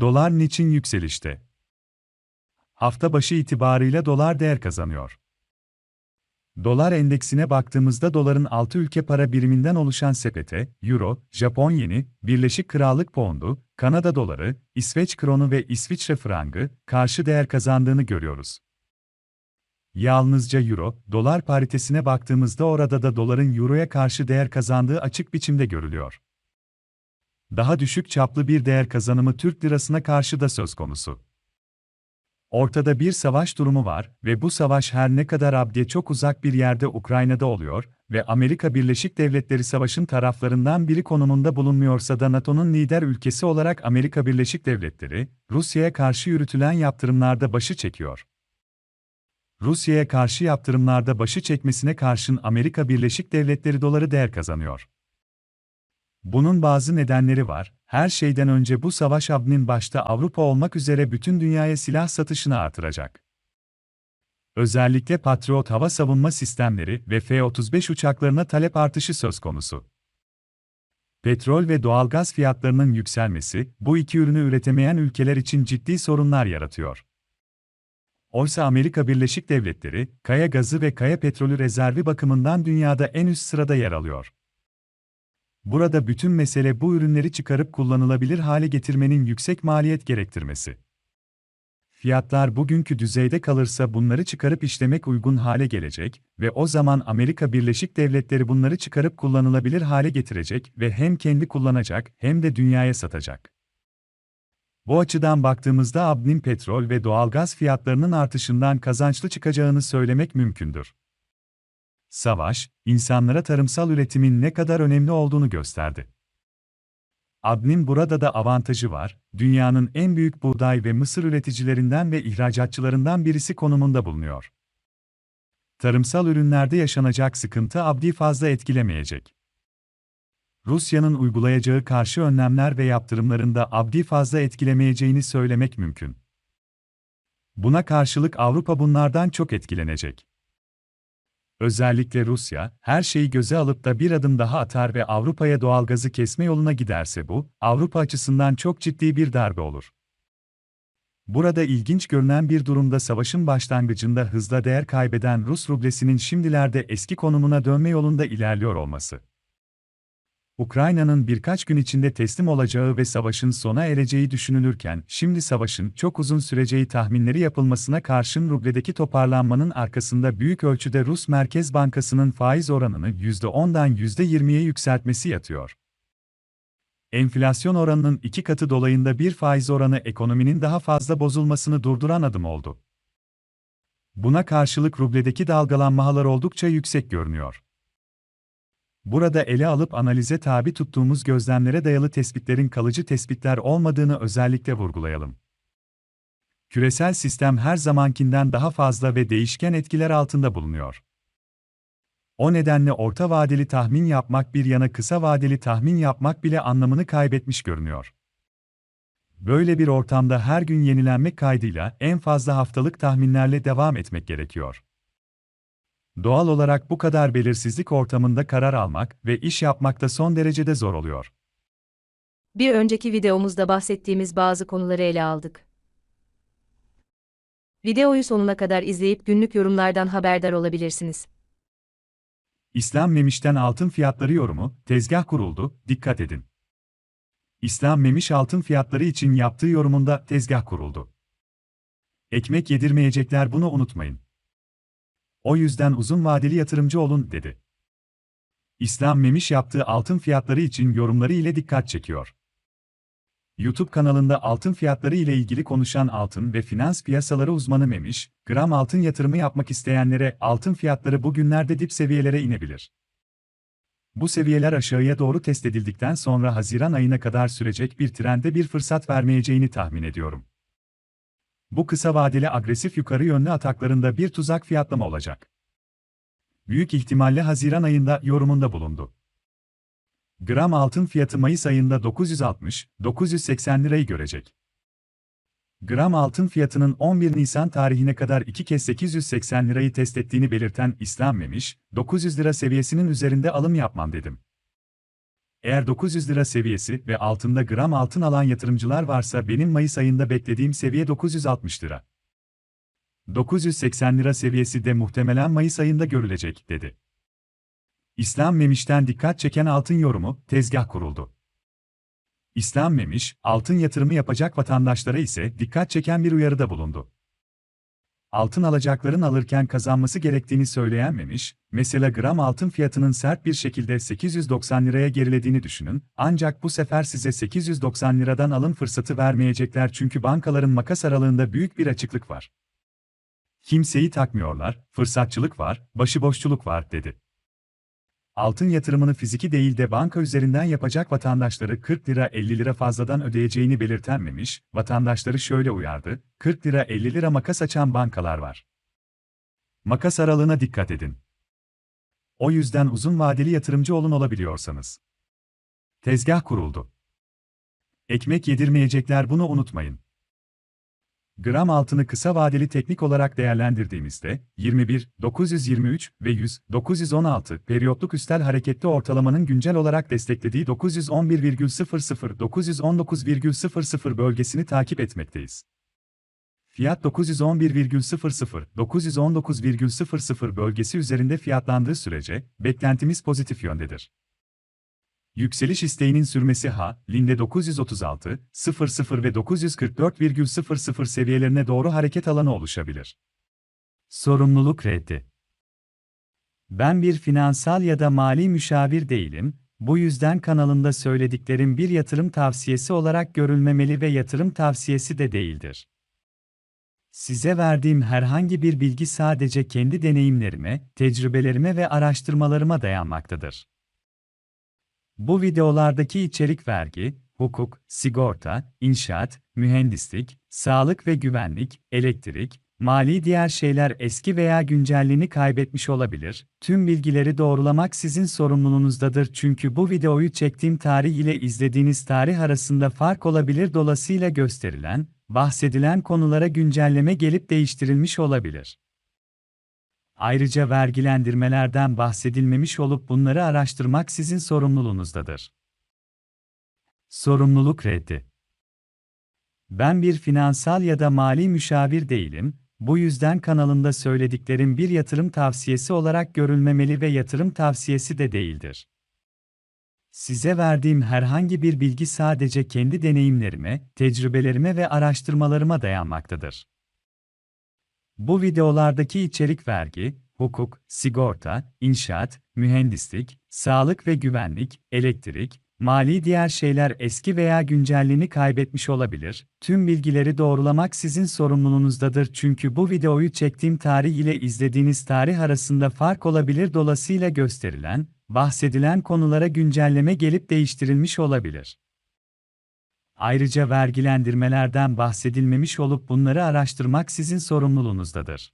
Dolar niçin yükselişte? Hafta başı itibarıyla dolar değer kazanıyor. Dolar endeksine baktığımızda doların 6 ülke para biriminden oluşan sepete, Euro, Japon yeni, Birleşik Krallık Poundu, Kanada doları, İsveç kronu ve İsviçre frangı karşı değer kazandığını görüyoruz. Yalnızca Euro, dolar paritesine baktığımızda orada da doların Euro'ya karşı değer kazandığı açık biçimde görülüyor. Daha düşük çaplı bir değer kazanımı Türk lirasına karşı da söz konusu. Ortada bir savaş durumu var ve bu savaş her ne kadar abdiye çok uzak bir yerde Ukrayna'da oluyor ve Amerika Birleşik Devletleri savaşın taraflarından biri konumunda bulunmuyorsa da NATO'nun lider ülkesi olarak Amerika Birleşik Devletleri, Rusya'ya karşı yürütülen yaptırımlarda başı çekiyor. Rusya'ya karşı yaptırımlarda başı çekmesine karşın Amerika Birleşik Devletleri doları değer kazanıyor. Bunun bazı nedenleri var. Her şeyden önce bu savaş Abnin başta Avrupa olmak üzere bütün dünyaya silah satışını artıracak. Özellikle Patriot hava savunma sistemleri ve F-35 uçaklarına talep artışı söz konusu. Petrol ve doğalgaz fiyatlarının yükselmesi, bu iki ürünü üretemeyen ülkeler için ciddi sorunlar yaratıyor. Oysa Amerika Birleşik Devletleri, kaya gazı ve kaya petrolü rezervi bakımından dünyada en üst sırada yer alıyor. Burada bütün mesele bu ürünleri çıkarıp kullanılabilir hale getirmenin yüksek maliyet gerektirmesi. Fiyatlar bugünkü düzeyde kalırsa bunları çıkarıp işlemek uygun hale gelecek ve o zaman Amerika Birleşik Devletleri bunları çıkarıp kullanılabilir hale getirecek ve hem kendi kullanacak hem de dünyaya satacak. Bu açıdan baktığımızda Abnin petrol ve doğalgaz fiyatlarının artışından kazançlı çıkacağını söylemek mümkündür. Savaş, insanlara tarımsal üretimin ne kadar önemli olduğunu gösterdi. Abnin burada da avantajı var, dünyanın en büyük buğday ve mısır üreticilerinden ve ihracatçılarından birisi konumunda bulunuyor. Tarımsal ürünlerde yaşanacak sıkıntı Abdi fazla etkilemeyecek. Rusya'nın uygulayacağı karşı önlemler ve yaptırımlarında Abdi fazla etkilemeyeceğini söylemek mümkün. Buna karşılık Avrupa bunlardan çok etkilenecek. Özellikle Rusya, her şeyi göze alıp da bir adım daha atar ve Avrupa'ya doğalgazı kesme yoluna giderse bu, Avrupa açısından çok ciddi bir darbe olur. Burada ilginç görünen bir durumda savaşın başlangıcında hızla değer kaybeden Rus rublesinin şimdilerde eski konumuna dönme yolunda ilerliyor olması. Ukrayna'nın birkaç gün içinde teslim olacağı ve savaşın sona ereceği düşünülürken, şimdi savaşın çok uzun süreceği tahminleri yapılmasına karşın rubledeki toparlanmanın arkasında büyük ölçüde Rus Merkez Bankası'nın faiz oranını %10'dan %20'ye yükseltmesi yatıyor. Enflasyon oranının iki katı dolayında bir faiz oranı ekonominin daha fazla bozulmasını durduran adım oldu. Buna karşılık rubledeki dalgalanmalar oldukça yüksek görünüyor. Burada ele alıp analize tabi tuttuğumuz gözlemlere dayalı tespitlerin kalıcı tespitler olmadığını özellikle vurgulayalım. Küresel sistem her zamankinden daha fazla ve değişken etkiler altında bulunuyor. O nedenle orta vadeli tahmin yapmak bir yana kısa vadeli tahmin yapmak bile anlamını kaybetmiş görünüyor. Böyle bir ortamda her gün yenilenmek kaydıyla en fazla haftalık tahminlerle devam etmek gerekiyor. Doğal olarak bu kadar belirsizlik ortamında karar almak ve iş yapmak da son derecede zor oluyor. Bir önceki videomuzda bahsettiğimiz bazı konuları ele aldık. Videoyu sonuna kadar izleyip günlük yorumlardan haberdar olabilirsiniz. İslam Memiş'ten altın fiyatları yorumu, tezgah kuruldu, dikkat edin. İslam Memiş altın fiyatları için yaptığı yorumunda tezgah kuruldu. Ekmek yedirmeyecekler bunu unutmayın. O yüzden uzun vadeli yatırımcı olun, dedi. İslam Memiş yaptığı altın fiyatları için yorumları ile dikkat çekiyor. YouTube kanalında altın fiyatları ile ilgili konuşan altın ve finans piyasaları uzmanı Memiş, gram altın yatırımı yapmak isteyenlere altın fiyatları bugünlerde dip seviyelere inebilir. Bu seviyeler aşağıya doğru test edildikten sonra Haziran ayına kadar sürecek bir trende bir fırsat vermeyeceğini tahmin ediyorum. Bu kısa vadeli agresif yukarı yönlü ataklarında bir tuzak fiyatlama olacak. Büyük ihtimalle Haziran ayında yorumunda bulundu. Gram altın fiyatı Mayıs ayında 960-980 lirayı görecek. Gram altın fiyatının 11 Nisan tarihine kadar iki kez 880 lirayı test ettiğini belirten İslam Memiş, 900 lira seviyesinin üzerinde alım yapmam dedim. Eğer 900 lira seviyesi ve altında gram altın alan yatırımcılar varsa benim Mayıs ayında beklediğim seviye 960 lira. 980 lira seviyesi de muhtemelen Mayıs ayında görülecek, dedi. İslam Memiş'ten dikkat çeken altın yorumu, tezgah kuruldu. İslam Memiş, altın yatırımı yapacak vatandaşlara ise dikkat çeken bir uyarıda bulundu. Altın alacakların alırken kazanması gerektiğini söyleyen Memiş, mesela gram altın fiyatının sert bir şekilde 890 liraya gerilediğini düşünün, ancak bu sefer size 890 liradan alım fırsatı vermeyecekler çünkü bankaların makas aralığında büyük bir açıklık var. Kimseyi takmıyorlar, fırsatçılık var, başıboşçuluk var, dedi. Altın yatırımını fiziki değil de banka üzerinden yapacak vatandaşları 40 lira 50 lira fazladan ödeyeceğini belirtenmemiş, vatandaşları şöyle uyardı, 40 lira 50 lira makas açan bankalar var. Makas aralığına dikkat edin. O yüzden uzun vadeli yatırımcı olun olabiliyorsanız. Tezgah kuruldu. Ekmek yedirmeyecekler bunu unutmayın. Gram altını kısa vadeli teknik olarak değerlendirdiğimizde 21, 923 ve 100, 916 periyotluk üstel hareketli ortalamanın güncel olarak desteklediği 911,00 919,00 bölgesini takip etmekteyiz. Fiyat 911,00 919,00 bölgesi üzerinde fiyatlandığı sürece beklentimiz pozitif yöndedir. Yükseliş isteğinin sürmesi ha, linde 936, 00 ve 944,00 seviyelerine doğru hareket alanı oluşabilir. Sorumluluk reddi. Ben bir finansal ya da mali müşavir değilim, bu yüzden kanalımda söylediklerim bir yatırım tavsiyesi olarak görülmemeli ve yatırım tavsiyesi de değildir. Size verdiğim herhangi bir bilgi sadece kendi deneyimlerime, tecrübelerime ve araştırmalarıma dayanmaktadır. Bu videolardaki içerik vergi, hukuk, sigorta, inşaat, mühendislik, sağlık ve güvenlik, elektrik, mali diğer şeyler eski veya güncelliğini kaybetmiş olabilir. Tüm bilgileri doğrulamak sizin sorumluluğunuzdadır çünkü bu videoyu çektiğim tarih ile izlediğiniz tarih arasında fark olabilir dolayısıyla gösterilen, bahsedilen konulara güncelleme gelip değiştirilmiş olabilir. Ayrıca vergilendirmelerden bahsedilmemiş olup bunları araştırmak sizin sorumluluğunuzdadır. Sorumluluk reddi. Ben bir finansal ya da mali müşavir değilim, bu yüzden kanalımda söylediklerim bir yatırım tavsiyesi olarak görülmemeli ve yatırım tavsiyesi de değildir. Size verdiğim herhangi bir bilgi sadece kendi deneyimlerime, tecrübelerime ve araştırmalarıma dayanmaktadır. Bu videolardaki içerik vergi, hukuk, sigorta, inşaat, mühendislik, sağlık ve güvenlik, elektrik, mali diğer şeyler eski veya güncelliğini kaybetmiş olabilir. Tüm bilgileri doğrulamak sizin sorumluluğunuzdadır çünkü bu videoyu çektiğim tarih ile izlediğiniz tarih arasında fark olabilir dolayısıyla gösterilen, bahsedilen konulara güncelleme gelip değiştirilmiş olabilir. Ayrıca vergilendirmelerden bahsedilmemiş olup bunları araştırmak sizin sorumluluğunuzdadır.